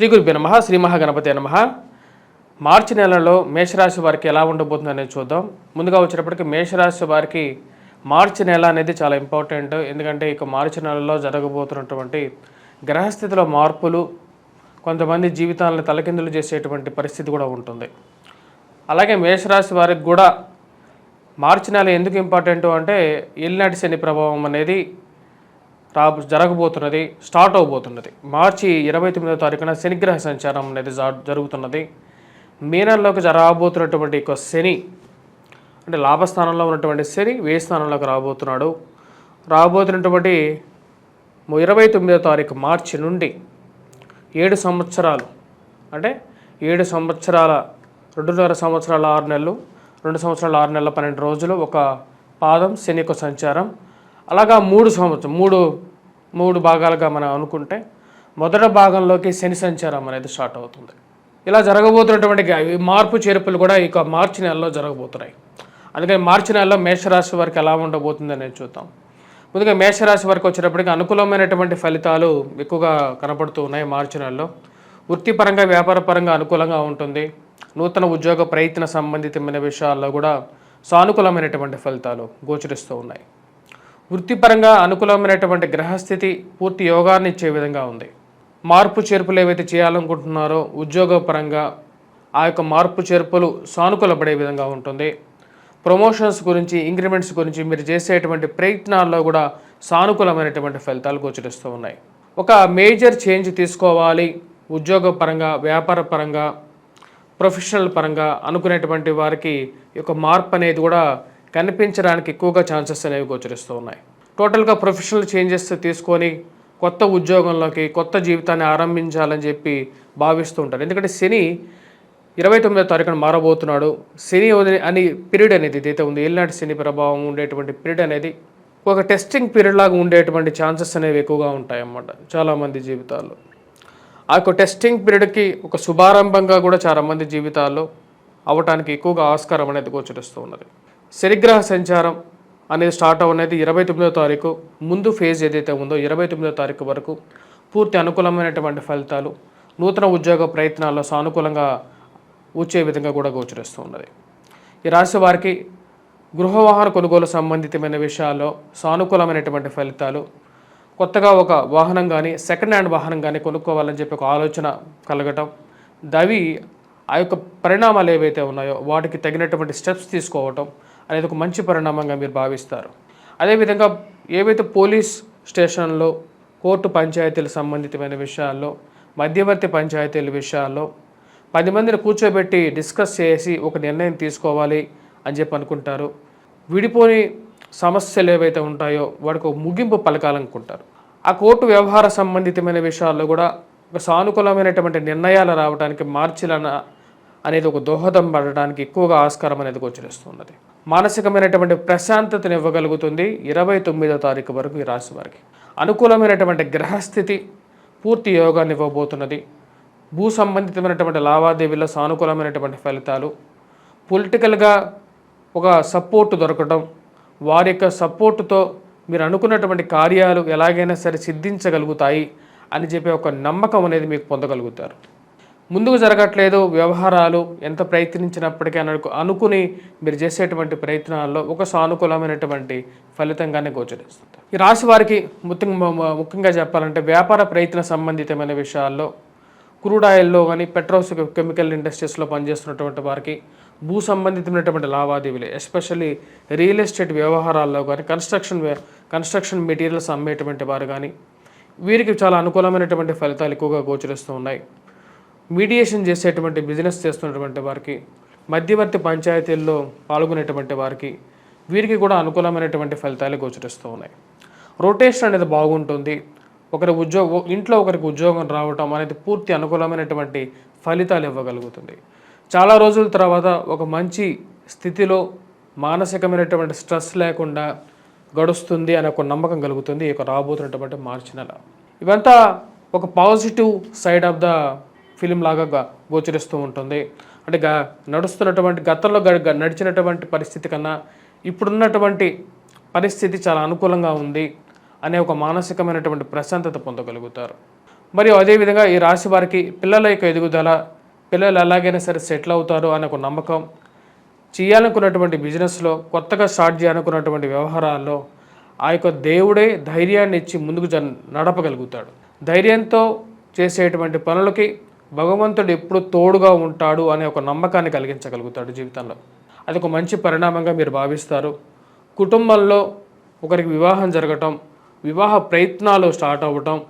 శ్రీ గురుభ్య నమ శ్రీ మహాగణపతి నమ. మార్చి నెలలో మేషరాశి వారికి ఎలా ఉండబోతుంది అనేది చూద్దాం. ముందుగా వచ్చేటప్పటికి మేషరాశి వారికి మార్చి నెల అనేది చాలా ఇంపార్టెంట్. ఎందుకంటే ఇక మార్చి నెలలో జరగబోతున్నటువంటి గ్రహస్థితిలో మార్పులు కొంతమంది జీవితాలను తలకిందులు చేసేటువంటి పరిస్థితి కూడా ఉంటుంది. అలాగే మేషరాశి వారికి కూడా మార్చి నెల ఎందుకు ఇంపార్టెంట్ అంటే ఎల్లినాటి శని ప్రభావం అనేది రా జరగబోతున్నది స్టార్ట్ అవబోతున్నది. మార్చి ఇరవై తొమ్మిదో తారీఖున శనిగ్రహ సంచారం అనేది జా- జరుగుతున్నది. మీనంలోకి రాబోతున్నటువంటి ఒక శని అంటే లాభస్థానంలో ఉన్నటువంటి శని వ్యయ స్థానంలోకి రాబోతున్నాడు. రాబోతున్నటువంటి ఇరవై తొమ్మిదో తారీఖు మార్చి నుండి ఏడు సంవత్సరాలు అంటే ఏడు సంవత్సరాల రెండున్నర సంవత్సరాల ఆరు నెలలు రెండు సంవత్సరాల ఆరు నెలల పన్నెండు రోజులు ఒక పాదం శని యొక్క సంచారం. అలాగా మూడు సంవత్సరం మూడు మూడు భాగాలుగా మనం అనుకుంటే మొదటి భాగంలోకి శని సంచారం అనేది స్టార్ట్ అవుతుంది. ఇలా జరగబోతున్నటువంటి మార్పు చేర్పులు కూడా ఇక మార్చి నెలలో జరగబోతున్నాయి. అందుకని మార్చి నెలలో మేషరాశి వారికి ఎలా ఉండబోతుంది అనేది చూద్దాం. ముందుగా మేషరాశి వారికి వచ్చేటప్పటికి అనుకూలమైనటువంటి ఫలితాలు ఎక్కువగా కనపడుతూ ఉన్నాయి మార్చి నెలలో. వృత్తిపరంగా వ్యాపారపరంగా అనుకూలంగా ఉంటుంది. నూతన ఉద్యోగ ప్రయత్న సంబంధితమైన విషయాల్లో కూడా సానుకూలమైనటువంటి ఫలితాలు గోచరిస్తూ ఉన్నాయి. వృత్తిపరంగా అనుకూలమైనటువంటి గ్రహస్థితి పూర్తి యోగాన్ని ఇచ్చే విధంగా ఉంది. మార్పు చేర్పులు ఏవైతే చేయాలనుకుంటున్నారో ఉద్యోగపరంగా ఆ యొక్క మార్పు చేర్పులు సానుకూలపడే విధంగా ఉంటుంది. ప్రమోషన్స్ గురించి ఇంక్రిమెంట్స్ గురించి మీరు చేసేటువంటి ప్రయత్నాల్లో కూడా సానుకూలమైనటువంటి ఫలితాలు గోచరిస్తూ ఉన్నాయి. ఒక మేజర్ చేంజ్ తీసుకోవాలి. ఉద్యోగపరంగా వ్యాపార పరంగా ప్రొఫెషనల్ పరంగా అనుకునేటువంటి వారికి యొక్క మార్పు అనేది కూడా కనిపించడానికి ఎక్కువగా ఛాన్సెస్ అనేవి గోచరిస్తూ ఉన్నాయి. టోటల్గా ప్రొఫెషనల్ చేంజెస్ తీసుకొని కొత్త ఉద్యోగంలోకి కొత్త జీవితాన్ని ఆరంభించాలని చెప్పి భావిస్తూ ఉంటారు. ఎందుకంటే శని ఇరవై తొమ్మిదో తారీఖున మారబోతున్నాడు. శని అని పీరియడ్ అనేది ఏదైతే ఉంది ఏలినాటి శని ప్రభావం ఉండేటువంటి పీరియడ్ అనేది ఒక టెస్టింగ్ పీరియడ్ లాగా ఉండేటువంటి ఛాన్సెస్ అనేవి ఎక్కువగా ఉంటాయి అన్నమాట చాలామంది జీవితాల్లో. ఆ యొక్క టెస్టింగ్ పీరియడ్కి ఒక శుభారంభంగా కూడా చాలామంది జీవితాల్లో అవటానికి ఎక్కువగా ఆస్కారం అనేది గోచరిస్తూ ఉన్నది. శనిగ్రహ సంచారం అనేది స్టార్ట్ అనేది ఇరవై తొమ్మిదో తారీఖు. ముందు ఫేజ్ ఏదైతే ఉందో ఇరవై తొమ్మిదో తారీఖు వరకు పూర్తి అనుకూలమైనటువంటి ఫలితాలు నూతన ఉద్యోగ ప్రయత్నాల్లో సానుకూలంగా వచ్చే విధంగా కూడా గోచరిస్తూ ఉన్నది. ఈ రాశి వారికి గృహవాహన కొనుగోలు సంబంధితమైన విషయాల్లో సానుకూలమైనటువంటి ఫలితాలు కొత్తగా ఒక వాహనం కానీ సెకండ్ హ్యాండ్ వాహనం కానీ కొనుక్కోవాలని చెప్పి ఒక ఆలోచన కలగటం దవి ఆ యొక్క పరిణామాలు ఏవైతే ఉన్నాయో వాటికి తగినటువంటి స్టెప్స్ తీసుకోవటం అనేది ఒక మంచి పరిణామంగా మీరు భావిస్తారు. అదేవిధంగా ఏవైతే పోలీస్ స్టేషన్లో కోర్టు పంచాయతీల సంబంధితమైన విషయాల్లో మధ్యవర్తి పంచాయతీల విషయాల్లో పది మందిని కూర్చోబెట్టి డిస్కస్ చేసి ఒక నిర్ణయం తీసుకోవాలి అని చెప్పి అనుకుంటారు. విడిపోని సమస్యలు ఏవైతే ఉంటాయో వాడికి ఒక ముగింపు పలకాలనుకుంటారు. ఆ కోర్టు వ్యవహార సంబంధితమైన విషయాల్లో కూడా ఒక సానుకూలమైనటువంటి నిర్ణయాలు రావడానికి మార్చిలన అనేది ఒక దోహదం పడడానికి ఎక్కువగా ఆస్కారం అనేది గోచరిస్తున్నది. మానసికమైనటువంటి ప్రశాంతతను ఇవ్వగలుగుతుంది ఇరవై తొమ్మిదో తారీఖు వరకు ఈ రాశి వారికి. అనుకూలమైనటువంటి గ్రహస్థితి పూర్తి యోగాన్ని ఇవ్వబోతున్నది. భూ సంబంధితమైనటువంటి లావాదేవీల సానుకూలమైనటువంటి ఫలితాలు పొలిటికల్గా ఒక సపోర్టు దొరకడం వారి యొక్క సపోర్టుతో మీరు అనుకున్నటువంటి కార్యాలు ఎలాగైనా సరే సిద్ధించగలుగుతాయి అని చెప్పే ఒక నమ్మకం అనేది మీకు పొందగలుగుతారు. ముందుకు జరగట్లేదు వ్యవహారాలు ఎంత ప్రయత్నించినప్పటికీ అనుకు అనుకుని మీరు చేసేటువంటి ప్రయత్నాల్లో ఒక సానుకూలమైనటువంటి ఫలితంగానే గోచరిస్తుంది. ఈ రాశి వారికి ముఖ్యంగా ముఖ్యంగా చెప్పాలంటే వ్యాపార ప్రయత్న సంబంధితమైన విషయాల్లో క్రూడ్ ఆయిల్లో కానీ పెట్రోల్స్ కెమికల్ ఇండస్ట్రీస్లో పనిచేస్తున్నటువంటి వారికి భూ సంబంధితమైనటువంటి లావాదేవీలు ఎస్పెషల్లీ రియల్ ఎస్టేట్ వ్యవహారాల్లో కానీ కన్స్ట్రక్షన్ కన్స్ట్రక్షన్ మెటీరియల్స్ అమ్మేటువంటి వారు కానీ వీరికి చాలా అనుకూలమైనటువంటి ఫలితాలు ఎక్కువగా గోచరిస్తూ ఉన్నాయి. మీడియేషన్ చేసేటువంటి బిజినెస్ చేస్తున్నటువంటి వారికి మధ్యవర్తి పంచాయతీల్లో పాల్గొనేటువంటి వారికి వీరికి కూడా అనుకూలమైనటువంటి ఫలితాలు గోచరిస్తూ ఉన్నాయి. రొటేషన్ అనేది బాగుంటుంది. ఒకరి ఉద్యోగం ఇంట్లో ఒకరికి ఉద్యోగం రావటం అనేది పూర్తి అనుకూలమైనటువంటి ఫలితాలు ఇవ్వగలుగుతుంది. చాలా రోజుల తర్వాత ఒక మంచి స్థితిలో మానసికమైనటువంటి స్ట్రెస్ లేకుండా గడుస్తుంది అనే ఒక నమ్మకం కలుగుతుంది ఈ యొక్క రాబోతున్నటువంటి మార్చి నెల. ఇవంతా ఒక positive side of the film లాగా గోచరిస్తూ ఉంటుంది. అంటే గా నడుస్తున్నటువంటి గతంలో గ- నడిచినటువంటి పరిస్థితి కన్నా ఇప్పుడున్నటువంటి పరిస్థితి చాలా అనుకూలంగా ఉంది అనే ఒక మానసికమైనటువంటి ప్రశాంతత పొందగలుగుతారు. మరియు అదేవిధంగా ఈ రాశి వారికి పిల్లల యొక్క ఎదుగుదల పిల్లలు ఎలాగైనా సరే సెటిల్ అవుతారు అనే ఒక నమ్మకం చేయాలనుకున్నటువంటి బిజినెస్లో కొత్తగా స్టార్ట్ చేయాలనుకున్నటువంటి వ్యవహారాల్లో ఆ యొక్క దేవుడే ధైర్యాన్ని ఇచ్చి ముందుకు నడపగలుగుతాడు. ధైర్యంతో చేసేటువంటి పనులకి భగవంతుడు ఎప్పుడు తోడుగా ఉంటాడు అనే ఒక నమ్మకాన్ని కలిగించగలుగుతాడు జీవితంలో. అది ఒక మంచి పరిణామంగా మీరు భావిస్తారు. కుటుంబంలో ఒకరికి వివాహం జరగటం వివాహ ప్రయత్నాలు స్టార్ట్ అవ్వటం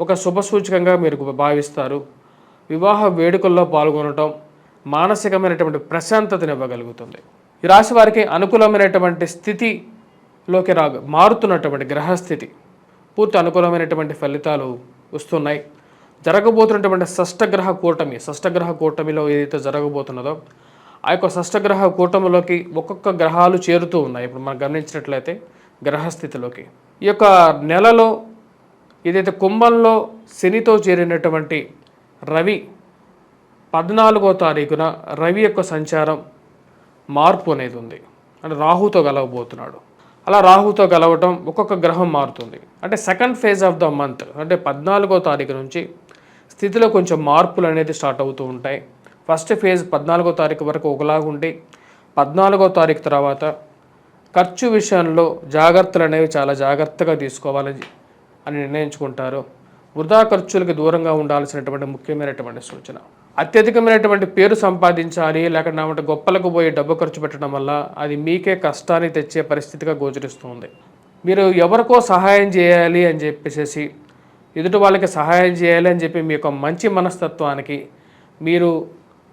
ఒక శుభసూచకంగా మీరు భావిస్తారు. వివాహ వేడుకల్లో పాల్గొనటం మానసికమైనటువంటి ప్రశాంతతను ఇవ్వగలుగుతుంది. ఈ రాశి వారికి అనుకూలమైనటువంటి స్థితిలోకి రా మారుతున్నటువంటి గ్రహస్థితి పూర్తి అనుకూలమైనటువంటి ఫలితాలు వస్తున్నాయి. జరగబోతున్నటువంటి షష్టగ్రహ కూటమి షష్టగ్రహ కూటమిలో ఏదైతే జరగబోతున్నదో ఆ యొక్క షష్టగ్రహ కూటమిలోకి ఒక్కొక్క గ్రహాలు చేరుతూ ఉన్నాయి. ఇప్పుడు మనం గమనించినట్లయితే గ్రహస్థితిలోకి. ఈ యొక్క నెలలో ఏదైతే కుంభంలో శనితో చేరినటువంటి రవి పద్నాలుగో తారీఖున రవి యొక్క సంచారం మార్పు అనేది ఉంది. అంటే రాహుతో గలవబోతున్నాడు అలా రాహుతో గలవటం ఒక్కొక్క గ్రహం మారుతుంది. అంటే second phase of the month అంటే పద్నాలుగో తారీఖు నుంచి స్థితిలో కొంచెం మార్పులు అనేది స్టార్ట్ అవుతూ ఉంటాయి. ఫస్ట్ ఫేజ్ పద్నాలుగో తారీఖు వరకు ఒకలాగుండి పద్నాలుగో తారీఖు తర్వాత ఖర్చు విషయంలో జాగ్రత్తలు అనేవి చాలా జాగ్రత్తగా తీసుకోవాలని అని నిర్ణయించుకుంటారు. వృధా ఖర్చులకు దూరంగా ఉండాల్సినటువంటి ముఖ్యమైనటువంటి సూచన. అత్యధికమైనటువంటి పేరు సంపాదించాలి లేకపోతే గొప్పలకు పోయి డబ్బు ఖర్చు పెట్టడం వల్ల అది మీకే కష్టాన్ని తెచ్చే పరిస్థితిగా గోచరిస్తుంది మీరు ఎవరికో సహాయం చేయాలి అని చెప్పేసి ఎదుటి వాళ్ళకి సహాయం చేయాలి అని చెప్పి మీ యొక్క మంచి మనస్తత్వానికి మీరు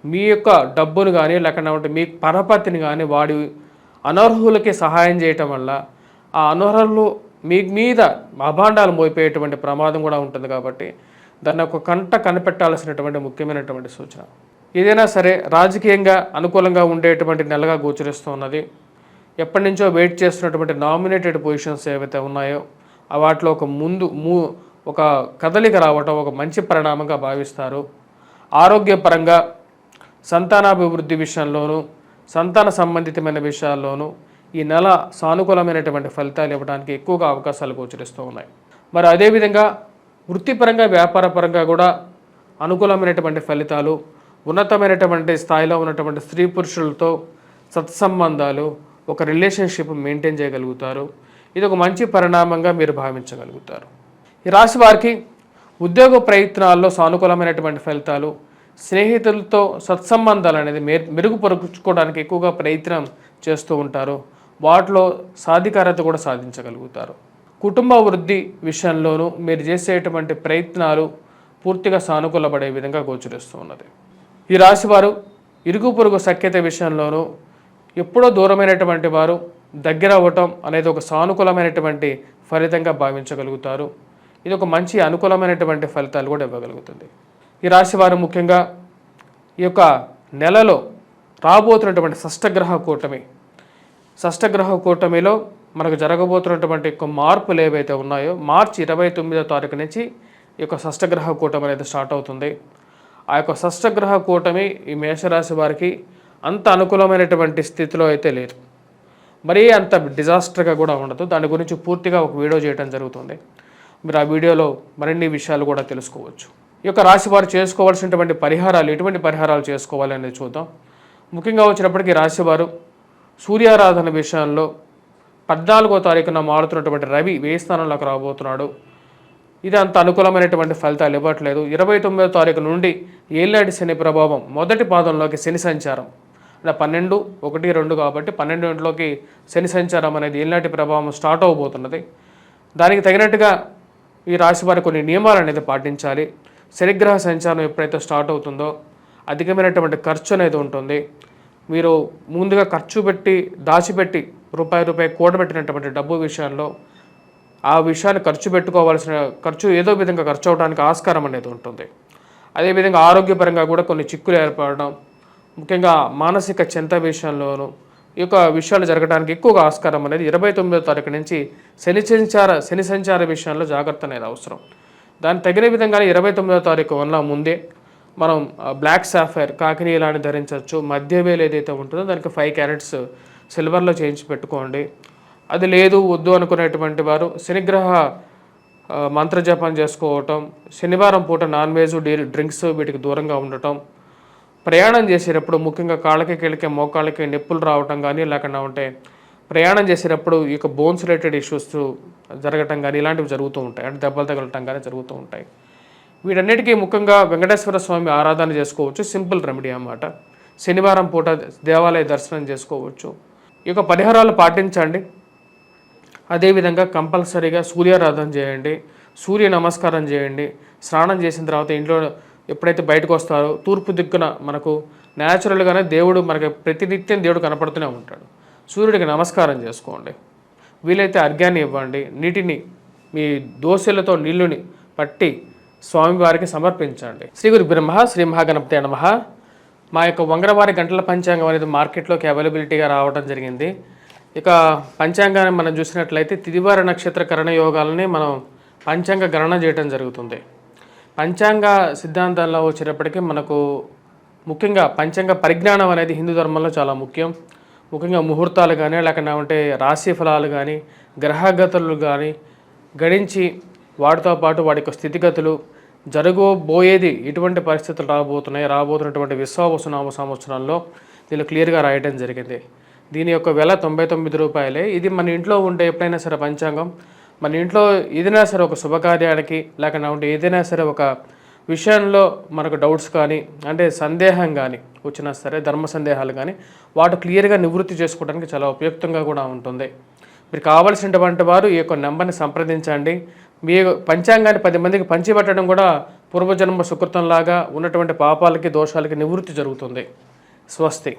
మీ యొక్క డబ్బును కానీ లేకుండా మీ పరపతిని కానీ వాడి అనర్హులకి సహాయం చేయటం వల్ల ఆ అనర్హులు మీ మీద అభాండాలు మోయిపోయేటువంటి ప్రమాదం కూడా ఉంటుంది కాబట్టి దాన్ని ఒక కంట కనిపెట్టాల్సినటువంటి ముఖ్యమైనటువంటి సూచన. ఏదైనా సరే రాజకీయంగా అనుకూలంగా ఉండేటువంటి నెలగా గోచరిస్తూ ఉన్నది. ఎప్పటి నుంచో వెయిట్ చేస్తున్నటువంటి నామినేటెడ్ పొజిషన్స్ ఏవైతే ఉన్నాయో వాటిలో ఒక ముందు మూ ఒక కదలిక రావటం ఒక మంచి పరిణామంగా భావిస్తారు. ఆరోగ్యపరంగా సంతానాభివృద్ధి విషయంలోనూ సంతాన సంబంధితమైన విషయాల్లోనూ ఈ నెల సానుకూలమైనటువంటి ఫలితాలు ఇవ్వడానికి ఎక్కువగా అవకాశాలు గోచరిస్తూ ఉన్నాయి. మరి అదేవిధంగా వృత్తిపరంగా వ్యాపారపరంగా కూడా అనుకూలమైనటువంటి ఫలితాలు ఉన్నతమైనటువంటి స్థాయిలో ఉన్నటువంటి స్త్రీ పురుషులతో సత్సంబంధాలు ఒక రిలేషన్షిప్ మెయింటైన్ చేయగలుగుతారు. ఇది ఒక మంచి పరిణామంగా మీరు భావించగలుగుతారు. ఈ రాశి వారికి ఉద్యోగ ప్రయత్నాల్లో సానుకూలమైనటువంటి ఫలితాలు స్నేహితులతో సత్సంబంధాలు అనేది మెరు మెరుగుపరుచుకోవడానికి ఎక్కువగా ప్రయత్నం చేస్తూ ఉంటారు. వాటిలో సాధికారత కూడా సాధించగలుగుతారు. కుటుంబ వృద్ధి విషయంలోనూ మీరు చేసేటువంటి ప్రయత్నాలు పూర్తిగా సానుకూలపడే విధంగా గోచరిస్తూ ఉన్నది. ఈ రాశివారు ఇరుగు పొరుగు సఖ్యత విషయంలోనూ ఎప్పుడో దూరమైనటువంటి వారు దగ్గర అవ్వటం అనేది ఒక సానుకూలమైనటువంటి ఫలితంగా భావించగలుగుతారు. ఇది ఒక మంచి అనుకూలమైనటువంటి ఫలితాలు కూడా ఇవ్వగలుగుతుంది. ఈ రాశి వారు ముఖ్యంగా ఈ యొక్క నెలలో రాబోతున్నటువంటి షష్టగ్రహ కూటమి. షష్టగ్రహ కూటమిలో మనకు జరగబోతున్నటువంటి మార్పులు ఏవైతే ఉన్నాయో మార్చి ఇరవై తొమ్మిదో తారీఖు నుంచి ఈ యొక్క షష్టగ్రహ కూటమి అనేది స్టార్ట్ అవుతుంది. ఆ యొక్క షష్టగ్రహ కూటమి ఈ మేషరాశి వారికి అంత అనుకూలమైనటువంటి స్థితిలో అయితే లేదు మరీ అంత డిజాస్టర్గా కూడా ఉండదు. దాని గురించి పూర్తిగా ఒక వీడియో చేయడం జరుగుతుంది. మీరు ఆ వీడియోలో మరిన్ని విషయాలు కూడా తెలుసుకోవచ్చు. ఈ యొక్క రాశి వారు చేసుకోవాల్సినటువంటి పరిహారాలు ఎటువంటి పరిహారాలు చేసుకోవాలి అనేది చూద్దాం. ముఖ్యంగా వచ్చినప్పటికీ రాశివారు సూర్యారాధన విషయంలో పద్నాలుగో తారీఖున మారుతున్నటువంటి రవి వేయి స్థానంలోకి రాబోతున్నాడు? ఇది అంత అనుకూలమైనటువంటి ఫలితాలు ఇవ్వట్లేదు. ఇరవై తొమ్మిదో తారీఖు నుండి ఏళ్ళాటి శని ప్రభావం మొదటి పాదంలోకి శని సంచారం. అంటే పన్నెండు ఒకటి రెండు కాబట్టి పన్నెండు ఇంట్లోకి శని సంచారం అనేది ఏళ్ళాటి ప్రభావం స్టార్ట్ అవబోతున్నది. దానికి తగినట్టుగా ఈ రాశి వారి కొన్ని నియమాలు అనేది పాటించాలి. శనిగ్రహ సంచారం ఎప్పుడైతే స్టార్ట్ అవుతుందో అధికమైనటువంటి ఖర్చు అనేది ఉంటుంది. మీరు ముందుగా ఖర్చు పెట్టి దాచిపెట్టి రూపాయి రూపాయి కూడబెట్టినటువంటి డబ్బు విషయంలో ఆ విషయాన్ని ఖర్చు పెట్టుకోవాల్సిన ఖర్చు ఏదో విధంగా ఖర్చు అవడానికి ఆస్కారం అనేది ఉంటుంది. అదేవిధంగా ఆరోగ్యపరంగా కూడా కొన్ని చిక్కులు ఏర్పడడం ముఖ్యంగా మానసిక చింత విషయంలోనూ ఈ యొక్క విషయాలు జరగడానికి ఎక్కువగా ఆస్కారం అనేది ఇరవై తొమ్మిదో తారీఖు నుంచి శని సంచార శని సంచార విషయంలో జాగ్రత్త అనేది అవసరం. దాన్ని తగిన విధంగానే ఇరవై తొమ్మిదో తారీఖు వల్ల ముందే మనం బ్లాక్ సాఫైర్ ఇలాంటి ధరించవచ్చు. మధ్య వేలు ఏదైతే ఉంటుందో దానికి ఫైవ్ క్యారెట్స్ సిల్వర్లో చేయించి పెట్టుకోండి. అది లేదు వద్దు అనుకునేటువంటి వారు శనిగ్రహ మంత్రజపం చేసుకోవటం శనివారం పూట నాన్ వెజ్ డీ డ్రింక్స్ వీటికి దూరంగా ఉండటం ప్రయాణం చేసేటప్పుడు ముఖ్యంగా కాళ్ళకి కీళ్ళకి మోకాళ్ళకి నొప్పులు రావటం కానీ లేకుండా ఉంటే ప్రయాణం చేసేటప్పుడు ఈ యొక్క బోన్స్ రిలేటెడ్ ఇష్యూస్ జరగటం కానీ ఇలాంటివి జరుగుతూ ఉంటాయి. అంటే దెబ్బలు తగలటం కానీ జరుగుతూ ఉంటాయి. వీటన్నిటికీ ముఖ్యంగా వెంకటేశ్వర స్వామి ఆరాధన చేసుకోవచ్చు. సింపుల్ రెమెడీ అన్నమాట. శనివారం పూట దేవాలయ దర్శనం చేసుకోవచ్చు. ఈ యొక్క పరిహారాలు పాటించండి. అదేవిధంగా కంపల్సరీగా సూర్యారాధన చేయండి. సూర్య నమస్కారం చేయండి. స్నానం చేసిన తర్వాత ఇంట్లో ఎప్పుడైతే బయటకు వస్తారో తూర్పు దిక్కున మనకు న్యాచురల్గానే దేవుడు మనకి ప్రతినిత్యం దేవుడు కనపడుతూనే ఉంటాడు. సూర్యుడికి నమస్కారం చేసుకోండి. వీలైతే అర్ఘ్యాన్ని ఇవ్వండి. నీటిని మీ దోశలతో నీళ్ళుని పట్టి స్వామివారికి సమర్పించండి. శ్రీ గురు బ్రహ్మ శ్రీ మహాగణపతి నమః. మా యొక్క వంగరవారి గంటల పంచాంగం అనేది మార్కెట్లోకి అవైలబిలిటీగా రావడం జరిగింది. ఇక పంచాంగాన్ని మనం చూసినట్లయితే తిదివార నక్షత్ర కరణ యోగాలని మనం పంచాంగ గణన చేయడం జరుగుతుంది. పంచాంగ సిద్ధాంతాల్లో వచ్చేటప్పటికీ మనకు ముఖ్యంగా పంచాంగ పరిజ్ఞానం అనేది హిందూ ధర్మంలో చాలా ముఖ్యం. ముఖ్యంగా ముహూర్తాలు కానీ లేకుండా ఉంటే రాశి ఫలాలు కానీ గ్రహగతులు కానీ గణించి వాటితో పాటు వాటి యొక్క స్థితిగతులు జరగబోయేది ఎటువంటి పరిస్థితులు రాబోతున్నాయి. రాబోతున్నటువంటి విశ్వావసునామ సంవత్సరంలో దీనిలో క్లియర్గా రాయడం జరిగింది. దీని యొక్క వెల తొంభై తొమ్మిది రూపాయలే. ఇది మన ఇంట్లో ఉండే ఎప్పుడైనా సరే పంచాంగం మన ఇంట్లో ఏదైనా సరే ఒక శుభకార్యానికి లేకుండా ఏదైనా సరే ఒక విషయంలో మనకు డౌట్స్ కానీ అంటే సందేహం కానీ వచ్చినా సరే ధర్మ సందేహాలు కానీ వాటి క్లియర్గా నివృత్తి చేసుకోవడానికి చాలా ఉపయుక్తంగా కూడా ఉంటుంది. మీరు కావలసినటువంటి వారు ఈ యొక్క నెంబర్ని సంప్రదించండి. మీ పంచాంగాన్ని పది మందికి పంచిపెట్టడం కూడా పూర్వజన్మ సుకృతంలాగా ఉన్నటువంటి పాపాలకి దోషాలకి నివృత్తి జరుగుతుంది. స్వస్తి.